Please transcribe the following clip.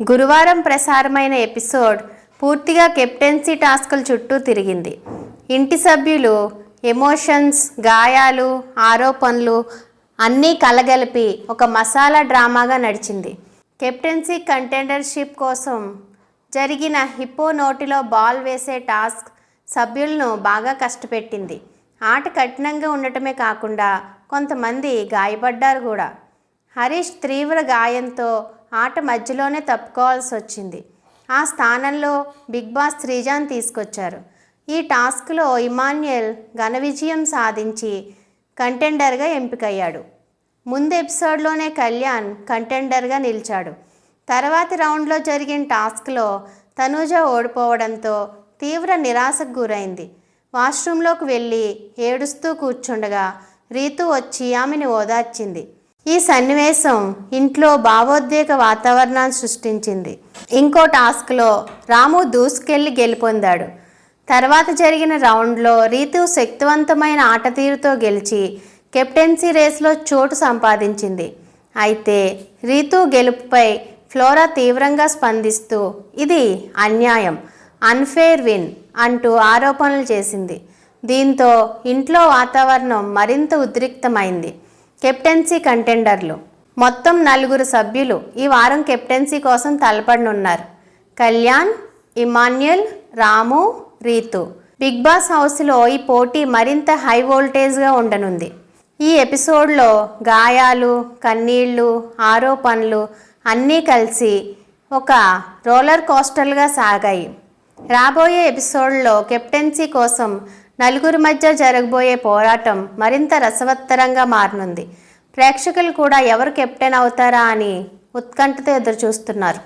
గురువారం ప్రసారమైన ఎపిసోడ్ పూర్తిగా కెప్టెన్సీ టాస్కుల చుట్టూ తిరిగింది. ఇంటి సభ్యులు ఎమోషన్స్ గాయాలు ఆరోపణలు అన్నీ కలగలిపి ఒక మసాలా డ్రామాగా నడిచింది. కెప్టెన్సీ కంటెండర్షిప్ కోసం జరిగిన హిప్పో నోటిలో బాల్ వేసే టాస్క్ సభ్యులను బాగా కష్టపెట్టింది. ఆట కఠినంగా ఉండటమే కాకుండా కొంతమంది గాయపడ్డారు కూడా. హరీష్ తీవ్ర గాయంతో ఆట మధ్యలోనే తప్పుకోవాల్సి వచ్చింది ఆ స్థానంలో బిగ్ బాస్ శ్రీజాన్ తీసుకొచ్చారు. ఈ టాస్క్లో ఇమాన్యుయల్ ఘన విజయం సాధించి కంటెండర్గా ఎంపికయ్యాడు. ముందు ఎపిసోడ్లోనే కళ్యాణ్ కంటెండర్గా నిలిచాడు. తర్వాతి రౌండ్లో జరిగిన టాస్క్లో తనూజ ఓడిపోవడంతో తీవ్ర నిరాశకు గురైంది. వాష్రూంలోకి వెళ్ళి ఏడుస్తూ కూర్చుండగా రీతు వచ్చి ఆమెను ఓదార్చింది. ఈ సన్నివేశం ఇంట్లో భావోద్వేగ వాతావరణాన్ని సృష్టించింది. ఇంకో టాస్క్లో రాము దూసుకెళ్ళి గెలుపొందాడు. తర్వాత జరిగిన రౌండ్లో రీతు శక్తివంతమైన ఆట తీరుతో గెలిచి కెప్టెన్సీ రేస్లో చోటు సంపాదించింది. అయితే రీతు గెలుపుపై ఫ్లోరా తీవ్రంగా స్పందిస్తూ ఇది అన్యాయం అన్ఫేర్ విన్ అంటూ ఆరోపణలు చేసింది. దీంతో ఇంట్లో వాతావరణం మరింత ఉద్రిక్తమైంది. కెప్టెన్సీ కంటెండర్లు. మొత్తం నలుగురు సభ్యులు ఈ వారం కెప్టెన్సీ కోసం తలపడనున్నారు. Kalyan Emmanuel Ramu Rithu. Bigg Boss హౌస్లో ఈ పోటీ మరింత హై వోల్టేజ్గా ఉండనుంది. ఈ ఎపిసోడ్లో గాయాలు కన్నీళ్ళు ఆరోపణలు అన్నీ కలిసి ఒక రోలర్ కోస్టల్గా సాగాయి. రాబోయే ఎపిసోడ్లో కెప్టెన్సీ కోసం నలుగురి మధ్య జరగబోయే పోరాటం మరింత రసవత్తరంగా మారనుంది. ప్రేక్షకులు కూడా ఎవరు కెప్టెన్ అవుతారా అని ఉత్కంఠతో ఎదురుచూస్తున్నారు.